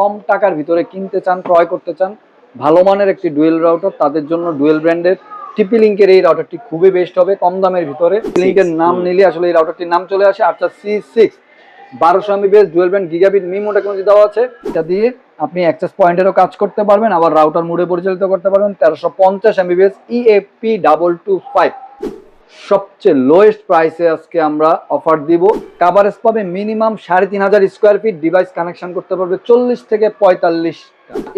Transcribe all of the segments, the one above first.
কম টাকার ভিতরে কিনতে চান ক্রয় করতে চান ভালো মানের একটি ডুয়েল রাউটার তাদের জন্য ডুয়েল ব্র্যান্ডের টিপি লিঙ্কের এই রাউটারটি খুবই বেস্ট হবে কম দামের ভিতরে। লিঙ্কের নাম নিলে আসলে এই রাউটারটির নাম চলে আসে আচ্ছা সি সিক্স বারোশো Mbps dual band gigabit MIMO technology দেওয়া আছে। এটা দিয়ে আপনি অ্যাক্সেস পয়েন্টেরও কাজ করতে পারবেন আবার রাউটার মোডে পরিচালিত করতে পারবেন তেরোশো পঞ্চাশ Mbps EAP double two five সবচেয়ে লোয়েস্ট প্রাইসে আজকে আমরা অফার দিব। কাভারেজ পাবে মিনিমাম সাড়ে তিন হাজার স্কোয়ার ফিট ডিভাইস কানেকশন করতে পারবে চল্লিশ থেকে পঁয়তাল্লিশ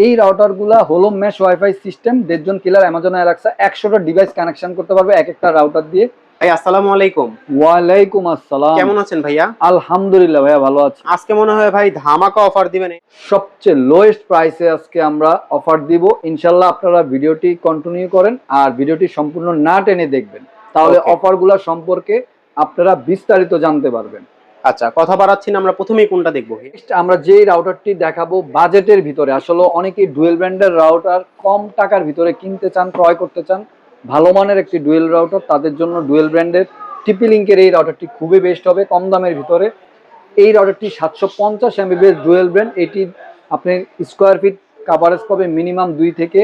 এই রাউটারগুলা হলো মেশ ওয়াইফাই সিস্টেম দেড়জন কিলার অ্যামাজন অ্যালেক্সা একশোটা ডিভাইস কানেকশন করতে পারবে এক একটা রাউটার দিয়ে। ভাই আসসালামু আলাইকুম। ওয়ালাইকুম আসসালাম। কেমন আছেন ভাইয়া? আলহামদুলিল্লাহ ভাইয়া ভালো আছি। আজকে মনে হয় ভাই ধামাকা অফার দিবেন। সবচেয়ে লোয়েস্ট প্রাইসে আজকে আমরা অফার দিব। ইনশাল্লাহ আপনারা ভিডিওটি কন্টিনিউ করেন আর ভিডিওটি সম্পূর্ণ না টেনে দেখবেন। তাহলে. অফারগুলো সম্পর্কে আপনারা বিস্তারিত জানতে পারবেন। আচ্ছা কথা বাড়াচ্ছি না আমরা প্রথমেই কোনটা দেখব? আমরা যে রাউটারটি দেখাবো বাজেটের ভিতরে আসলে অনেকেই ডুয়েল ব্র্যান্ডের রাউটার কম টাকার ভিতরে কিনতে চান ক্রয় করতে চান ভালো মানের একটি ডুয়েল রাউটার তাদের জন্য ডুয়েল ব্র্যান্ডের টিপি লিঙ্কের এই রাউটারটি খুবই বেস্ট হবে কম দামের ভিতরে। এই রাউটারটি সাতশো পঞ্চাশ এমবিবিএস ডুয়েল ব্র্যান্ড এটি আপনি স্কোয়ার ফিট কাভারেজ পাবে মিনিমাম দুই থেকে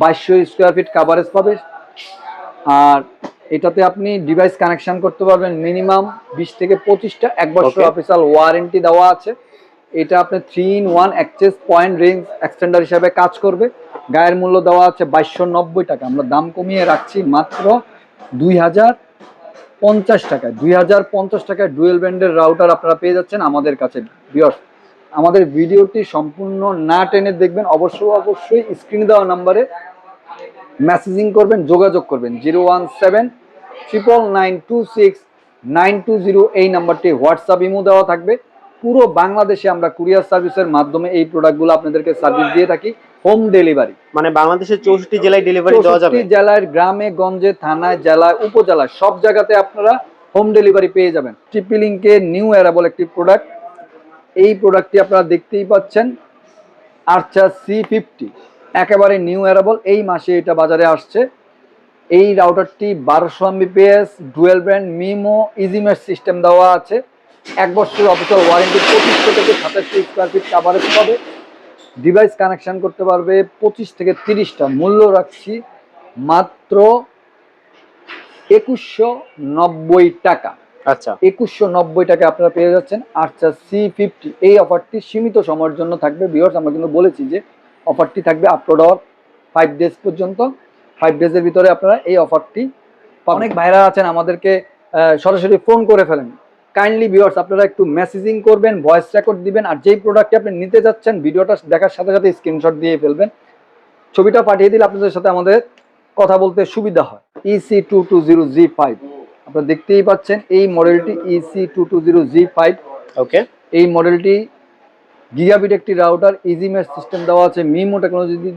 বাইশশো স্কোয়ার ফিট কাভারেজ পাবে। আর এটাতে আপনি ডিভাইস কানেকশন করতে পারবেন মিনিমাম বিশ থেকে পঁচিশটা এক বছর. অফিসিয়াল ওয়ারেন্টি দেওয়া আছে। এটা আপনি three in one access point range extender হিসাবে কাজ করবে। গায়ের মূল্য দেওয়া আছে বাইশশো নব্বই টাকা। আমরা দাম কমিয়ে রাখছি মাত্র দুই হাজার পঞ্চাশ টাকায়। দুই হাজার পঞ্চাশ টাকায় ডুয়েল ব্র্যান্ডের রাউটার আপনারা পেয়ে যাচ্ছেন আমাদের কাছে বিয়স আমাদের ভিডিওটি সম্পূর্ণ না টেনে দেখবেন। অবশ্যই অবশ্যই স্ক্রিনে দেওয়া নাম্বারে মেসেজিং করবেন যোগাযোগ করবেন। Zero one seven triple nine two six nine two zero এই নাম্বারটি হোয়াটসঅ্যাপ ইমো দেওয়া থাকবে। পুরো বাংলাদেশে আমরা কুরিয়ার সার্ভিসের মাধ্যমে এই প্রোডাক্টগুলো আপনাদেরকে সার্ভিস দিয়ে থাকি হোম ডেলিভারি। মানে বাংলাদেশের চৌষট্টি জেলায় ডেলিভারি দেওয়া যাবে। জেলার গ্রামে গঞ্জে থানায় জেলায় উপজেলায় সব জায়গাতে আপনারা হোম ডেলিভারি পেয়ে যাবেন। টিপি লিঙ্কের নিউ অ্যারাবল একটি প্রোডাক্ট এই প্রোডাক্টটি আপনারা দেখতেই পাচ্ছেন আর্চার সি ফিফটি একেবারে নিউ অ্যারাবল এই মাসে এটা বাজারে আসছে। এই রাউটারটি বারোশো Mbps dual band MIMO EasyMesh system দেওয়া আছে। এক বছরের অফিসিয়াল ওয়ারেন্টি পঁচিশশো থেকে সাতাশশো স্কোয়ার ফিট কাভারেজ পাবে। ডিভাইস কানেকশন করতে পারবে পঁচিশ থেকে তিরিশটা। মূল্য রাখছি মাত্র একুশশো নব্বই টাকা। আচ্ছা। একুশশো নব্বই টাকা আপনারা পেয়ে যাচ্ছেন। আচ্ছা সি ফিফটি এই অফারটি সীমিত সময়ের জন্য থাকবে। বিয়ার্স আমরা কিন্তু বলেছি যে অফারটি থাকবে আপলোড হওয়ার ফাইভ ডেজ পর্যন্ত। ফাইভ ডেজের ভিতরে আপনারা এই অফারটি অনেক ভাইরা আছেন আমাদেরকে সরাসরি ফোন করে ফেলেন। কাইন্ডলি ভিউয়ার্স আপনারা একটু মেসেজিং করবেন ভয়েস রেকর্ড দিবেন আর যেই প্রোডাক্টটি আপনি নিতে যাচ্ছেন ভিডিওটা দেখার সাথে সাথে স্ক্রিনশট দিয়ে ফেলবেন। ছবিটা পাঠিয়ে দিলে আপনাদের সাথে আমাদের কথা বলতে সুবিধা হয়। EC two two zero G five আপনারা দেখতেই পাচ্ছেন এই মডেলটি EC two two zero G five okay এই মডেলটি গিগাবিট একটি রাউটার ইজি মেশ সিস্টেম দেওয়া আছে মিমো টেকনোলজি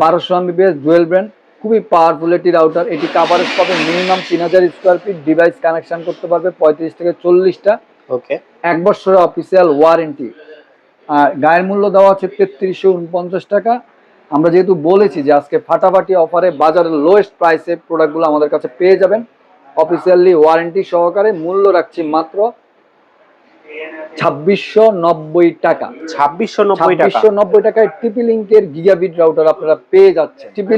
বারোশো এমবিপিএস ডুয়েল ব্র্যান্ড খুবই পাওয়ারফুল একটি রাউটার এটি কাভারেজ পাবে মিনিমাম তিন হাজার স্কোয়ার ফিট ডিভাইস কানেকশন করতে পারবে পঁয়ত্রিশ থেকে চল্লিশটা। ওকে এক বছরের অফিসিয়াল ওয়ারেন্টি আর গায়ের মূল্য দেওয়া আছে তেত্রিশশো উনপঞ্চাশ টাকা। আমরা যেহেতু বলেছি যে আজকে ফাটাফাটি অফারে বাজারের লোয়েস্ট প্রাইসে প্রোডাক্টগুলো আমাদের কাছে পেয়ে যাবেন। অফিসিয়ালি ওয়ারেন্টি সহকারে মূল্য রাখছি মাত্র ছাব্বিশশো নব্বই টাকা। ছাব্বিশশো নব্বই টাকা। ছাব্বিশশো নব্বই টাকায় টিপি গিগাবিট রাউটার আপনারা পেয়ে যাচ্ছেন। TP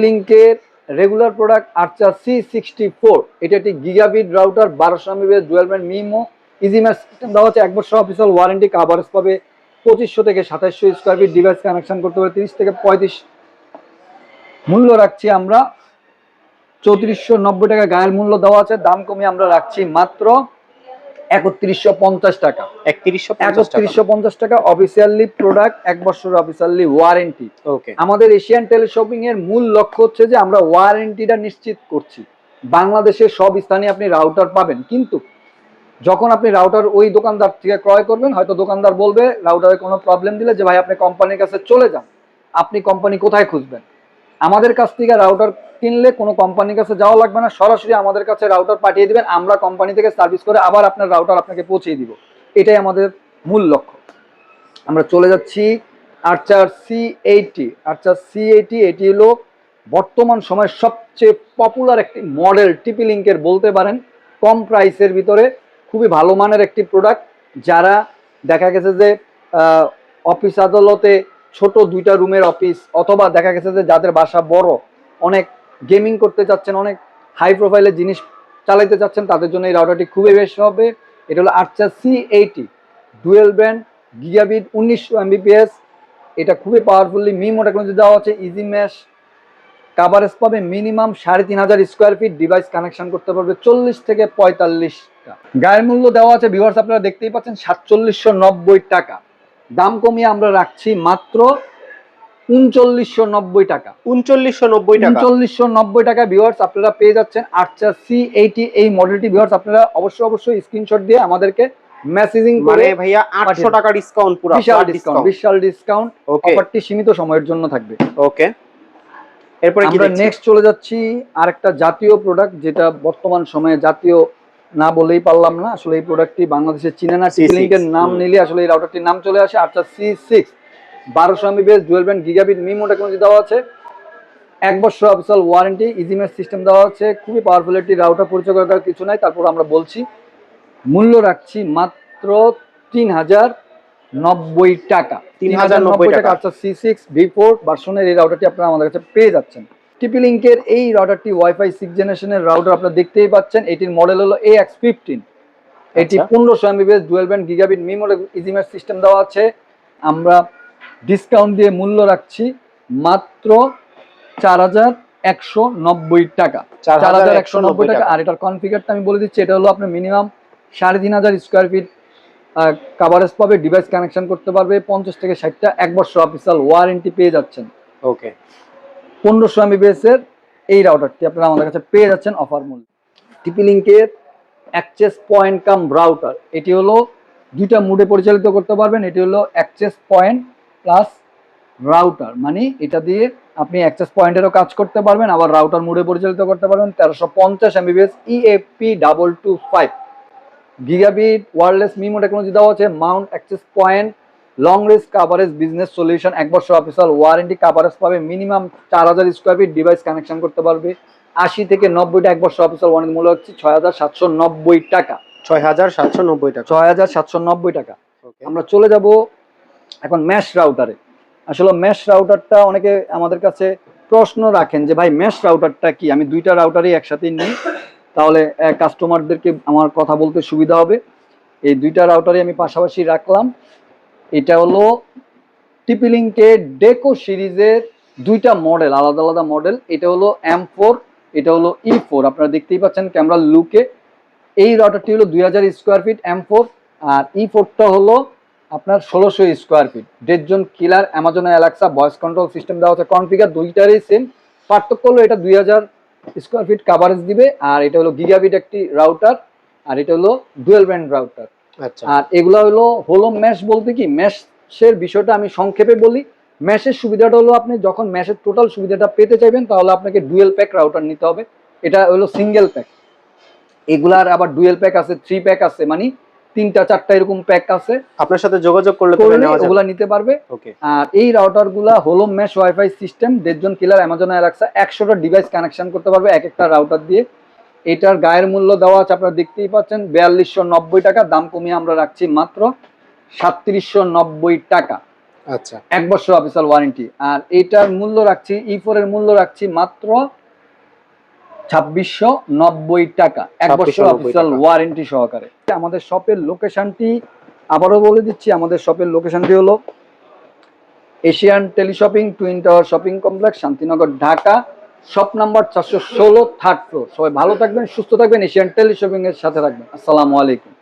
regular product Archer C sixty four এটা একটি গিগাবিট রাউটার বারোশো Mbps dual band MIMO EasyMesh system দেওয়া হচ্ছে। এক বছর অফিসিয়াল ওয়ারেন্টি কাভারেজ পাবে পঁচিশশো থেকে সাতাশশো স্কোয়ার ফিট ডিভাইস কানেকশন করতে পারে তিরিশ থেকে পঁয়ত্রিশ। মূল্য রাখছি আমরা চৌত্রিশশো নব্বই টাকা। গায়ের মূল্য দেওয়া আছে দাম কমিয়ে আমরা রাখছি মাত্র একত্রিশশো পঞ্চাশ টাকা। একত্রিশশো পঞ্চাশ টাকা। একত্রিশশো পঞ্চাশ অফিসিয়ালি প্রোডাক্ট এক বছর অফিসিয়ালি ওয়ারেন্টি ওকে আমাদের এশিয়ান টেলিশপিং এর মূল লক্ষ্য হচ্ছে যে আমরা ওয়ারেন্টিটা নিশ্চিত করছি। বাংলাদেশের সব স্থানে আপনি রাউটার পাবেন। কিন্তু যখন আপনি রাউটার ওই দোকানদার থেকে ক্রয় করবেন হয়তো দোকানদার বলবে রাউটারে কোনো প্রবলেম দিলে যে ভাই আপনি কোম্পানির কাছে চলে যান। আপনি কোম্পানি কোথায় খুঁজবেন? আমাদের কাছ থেকে রাউটার কিনলে কোনো কোম্পানির কাছে যাওয়া লাগবে না। সরাসরি আমাদের কাছে রাউটার পাঠিয়ে দিবেন, আমরা কোম্পানি থেকে সার্ভিস করে আবার আপনার রাউটার আপনাকে পৌঁছে দিব। এটাই আমাদের মূল লক্ষ্য। আমরা চলে যাচ্ছি আর্চার সি এইটি আর্চার সি এইটি এটি হলো বর্তমান সময়ের সবচেয়ে পপুলার একটি মডেল টিপি লিঙ্কের বলতে পারেন। কম প্রাইসের ভিতরে খুবই ভালো মানের একটি প্রোডাক্ট যারা দেখা গেছে যে অফিস আদালতে ছোট দুইটা রুমের অফিস অথবা দেখা গেছে যে যাদের বাসা বড়, অনেক গেমিং করতে চাচ্ছেন অনেক হাই প্রোফাইলের জিনিস চালাইতে চাচ্ছেন তাদের জন্য এই রাউটারটি খুবই বেশ হবে। এটা হলো Archer C eighty dual band gigabit উনিশশো এমবিপিএস এটা খুবই পাওয়ারফুলি মিমো টেকনোলজি দেওয়া আছে ইজি ম্যাশ কাভারেজ পাবে মিনিমাম সাড়ে তিন হাজার স্কোয়ার ফিট ডিভাইস কানেকশন করতে পারবে চল্লিশ থেকে পঁয়তাল্লিশটা। গায়ের মূল্য দেওয়া আছে ভিউয়ার্স আপনারা দেখতেই পাচ্ছেন, সাতচল্লিশশো নব্বই টাকা। দাম কমিয়ে আমরা রাখছি মাত্র উনচল্লিশশো নব্বই টাকা। উনচল্লিশশো নব্বই টাকা। উনচল্লিশশো নব্বই টাকা ভিউয়ার্স আপনারা পেয়ে যাচ্ছেন সি এইটি এই মডেলটি ভিউয়ার্স আপনারা অবশ্যই অবশ্যই স্ক্রিনশট দিয়ে আমাদেরকে মেসেজিং করে মানে ভাইয়া আটশো পাঠিয়ে টাকা ডিসকাউন্ট পুরো বিশাল ডিসকাউন্ট বিশাল ডিসকাউন্ট অফারটি সীমিত সময়ের জন্য থাকবে। ওকে এরপরে আমরা নেক্সট চলে যাচ্ছি আরেকটা জাতীয় প্রোডাক্ট যেটা বর্তমান সময়ে জাতীয় না বলেই পারলাম না। আসলে এই প্রোডাক্টটি বাংলাদেশে চিনে না C6 নাম নিলে আসলে এই রাউটারটির নাম চলে আসে আচ্ছা সি সিক্স বারোশো Mbps dual band gigabit MIMO technology দেওয়া আছে। এক বছর অফিসিয়াল ওয়ারেন্টি ইজিমের সিস্টেম দেওয়া আছে। খুবই পাওয়ারফুল একটি রাউটার পরিচয় করার কিছু নাই তারপর আমরা বলছি। মূল্য রাখছি মাত্র তিন হাজার নব্বই টাকা। 3,090 টাকা। আচ্ছা সি সিক্স ভি ফোর ভার্সনের এই রাউটারটি আপনারা আমাদের কাছে পেয়ে যাচ্ছেন। টিপি লিঙ্কের এই রাউটারটি ওয়াইফাই সিক্স জেনারেশনের রাউটার আপনারা দেখতেই পাচ্ছেন। এটির মডেল হলো এ এক্স ফিফটিন এটি আচ্ছা। পনেরোশো Mbps dual band gigabit MIMO EasyMesh system দেওয়া আছে। আমরা ডিসকাউন্ট দিয়ে মূল্য রাখছি মাত্র চার হাজার একশো নব্বই টাকা। চার হাজার একশো নব্বই টাকা। আর এটার কনফিগারটা আমি বলে দিচ্ছি এটা হলো আপনার মিনিমাম সাড়ে তিন হাজার স্কোয়ার ফিট কাভারেজ পাবে ডিভাইস কানেকশন করতে পারবে পঞ্চাশ থেকে ষাটটা এক বছর অফিসিয়াল ওয়ারেন্টি পেয়ে যাচ্ছেন। ওকে। পনেরোশো এমবিবিএস এর এই রাউটারটি আপনারা আমাদের কাছে পেয়ে যাচ্ছেন অফার মূল্য। টিপি লিঙ্কের অ্যাক্সেস পয়েন্ট কাম রাউটার এটি হলো দুইটা মুডে পরিচালিত করতে পারবেন এটি হলো অ্যাক্সেস পয়েন্ট প্লাস রাউটার মানে এটা দিয়ে আপনি অ্যাক্সেস পয়েন্টেরও কাজ করতে পারবেন আবার রাউটার মুডে পরিচালিত করতে পারবেন তেরোশো পঞ্চাশ Mbps EAP double two five gigabit wireless MIMO technology দেওয়া আছে mount access point long range coverage business solution এক বছর অফিসিয়াল ওয়ারেন্টি কাভারেজ পাবে মিনিমাম চার হাজার স্কোয়ার ফিট ডিভাইস কানেকশন করতে পারবে আশি থেকে নব্বইটা এক বছর অফিসিয়াল ওয়ারেন্টি মূল্য হচ্ছে ছয় হাজার সাতশো নব্বই টাকা। ছয় হাজার সাতশো নব্বই টাকা। ছয় হাজার সাতশো নব্বই টাকা. আমরা চলে যাব এখন ম্যাশ রাউটারে আসলে ম্যাশ রাউটারটা অনেকে আমাদের কাছে প্রশ্ন রাখেন যে, ভাই ম্যাশ রাউটারটা কি? আমি দুইটা রাউটারই একসাথে নিই, তাহলে কাস্টমারদেরকে আমার কথা বলতে সুবিধা হবে। এই দুইটা রাউটারই আমি পাশাপাশি রাখলাম। এটা হলো টিপিলিংকে ডেকো সিরিজের দুইটা মডেল আলাদা আলাদা মডেল এটা হলো এম ফোর এটা হলো ই ফোর আপনারা দেখতেই পাচ্ছেন ক্যামেরার লুকে এই রাউটারটি হলো দুই হাজার স্কোয়ার ফিট এম ফোর আর ই ফোরটা হলো আপনার ষোলোশো স্কোয়ার ফিট দেড়জন কিলার Amazon Alexa voice control system দেওয়া আছে। কনফিগার দুইটারই সেম পার্থক্য হলো এটা দুই হাজার স্কোয়ার ফিট কাভারেজ দিবে আর এটা হলো গিগাবিট একটি রাউটার আর এটা হলো ডুয়েল ব্যান্ড রাউটার আচ্ছা। আর এগুলো হলো হলো ম্যাশ বলতে কি? ম্যাশের বিষয়টা আমি সংক্ষেপে বলি। ম্যাশের সুবিধাটা হলো আপনি যখন ম্যাশের টোটাল সুবিধাটা পেতে চাইবেন তাহলে আপনাকে ডুয়েল প্যাক রাউটার নিতে হবে। এটা হলো সিঙ্গেল প্যাক এগুলার আবার ডুয়েল প্যাক আছে থ্রি প্যাক আছে মানে তিনটা চারটা এরকম প্যাক আছে। আপনার সাথে যোগাযোগ করলে ওগুলা নিতে পারবে। ওকে আর এই রাউটারগুলা হলো মেশ ওয়াইফাই সিস্টেম দেড়জন কিলার অ্যামাজন অ্যালাক্সা একশোটা ডিভাইস কানেকশন করতে পারবে এক একটা রাউটার দিয়ে। এটার গায়ের মূল্য দেওয়া আছে আপনারা দেখতেই পাচ্ছেন বিয়াল্লিশশো নব্বই টাকা দাম কমিয়ে আমরা রাখছি মাত্র সাতত্রিশশো নব্বই টাকা। আচ্ছা। এক বছর অফিসিয়াল ওয়ারেন্টি আর এটার মূল্য রাখছি ই ফোর এর মূল্য রাখছি মাত্র ছাব্বিশশো নব্বই টাকা এক বছর অফিসিয়াল ওয়ারেন্টি সহকারে। আমাদের শপের লোকেশনটি আবারও বলে দিচ্ছি আমাদের শপের লোকেশনটি হলো Asian teleshopping twin tower shopping complex Shantinagar Dhaka. Shop number চারশো ষোলো থার্ড ফ্লোর সবাই ভালো থাকবেন সুস্থ থাকবেন এশিয়ান টেলিশপিং এর সাথে থাকবেন। আসসালামু আলাইকুম।